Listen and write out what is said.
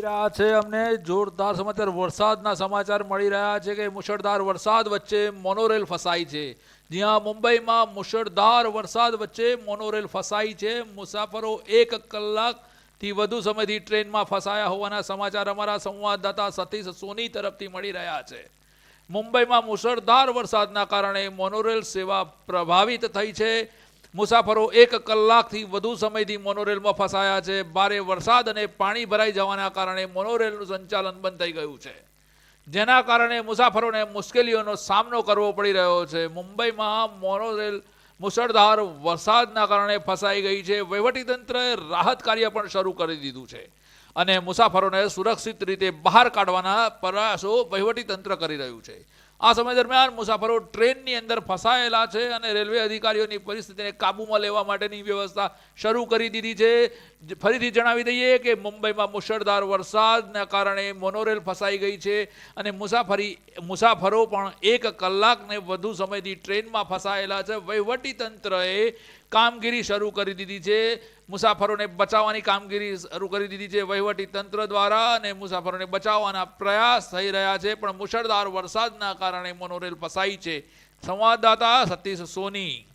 મળી રહ્યા છે. અમને જોરદાર સમાચાર વરસાદના સમાચાર મળી રહ્યા છે કે મુશળધાર વરસાદ વચ્ચે મોનોરેલ ફસાઈ છે. જ્યાં મુંબઈમાં મુશળધાર વરસાદ વચ્ચે મોનોરેલ ફસાઈ છે. મુસાફરો એક કલાકથી વધુ સમયથી ટ્રેનમાં ફસાયા હોવાના સમાચાર અમારા સંવાદદાતા સતીશ સોની તરફથી મળી રહ્યા છે. મુંબઈમાં મુશળધાર વરસાદના કારણે મોનોરેલ સેવા પ્રભાવિત થઈ છે. મુસાફરો એક કલાકથી વધુ સમયથી મોનોરેલમાં ફસાયા છે. ભારે વરસાદ અને પાણી ભરાઈ જવાના કારણે મોનોરેલનું સંચાલન બંધ થઈ ગયું છે. જેના કારણે મુસાફરોને મુશ્કેલીઓનો સામનો કરવો પડી રહ્યો છે. મુંબઈમાં મોનોરેલ મુશળધાર વરસાદના કારણે ફસાઈ ગઈ છે. વહીવટીતંત્રએ રાહત કાર્ય પણ શરૂ કરી દીધું છે. અને મુસાફરોને સુરક્ષિત રીતે બહાર કાઢવાના પ્રયાસો વહીવટીતંત્ર કરી રહ્યું છે. આ સમય દરમિયાન મુસાફરો ટ્રેનની અંદર ફસાયેલા છે અને રેલવે અધિકારીઓની પરિસ્થિતિને કાબૂમાં લેવા માટેની વ્યવસ્થા શરૂ કરી દીધી છે. ફરીથી જણાવી દઈએ કે મુંબઈમાં મુશળધાર વરસાદના કારણે મોનોરેલ ફસાઈ ગઈ છે અને મુસાફરી, મુસાફરો પણ એક કલાકને વધુ સમયથી ટ્રેનમાં ફસાયેલા છે. વહીવટી તંત્રએ કામગીરી શરૂ કરી દીધી છે. મુસાફરોને બચાવવાની કામગીરી શરૂ કરી દીધી છે વહીવટી તંત્ર દ્વારા અને મુસાફરોને બચાવવાના પ્રયાસ થઈ રહ્યા છે. પણ મુશળધાર વરસાદના કારણે મોનોરેલ ફસાઈ છે. સંવાદદાતા સતીશ સોની.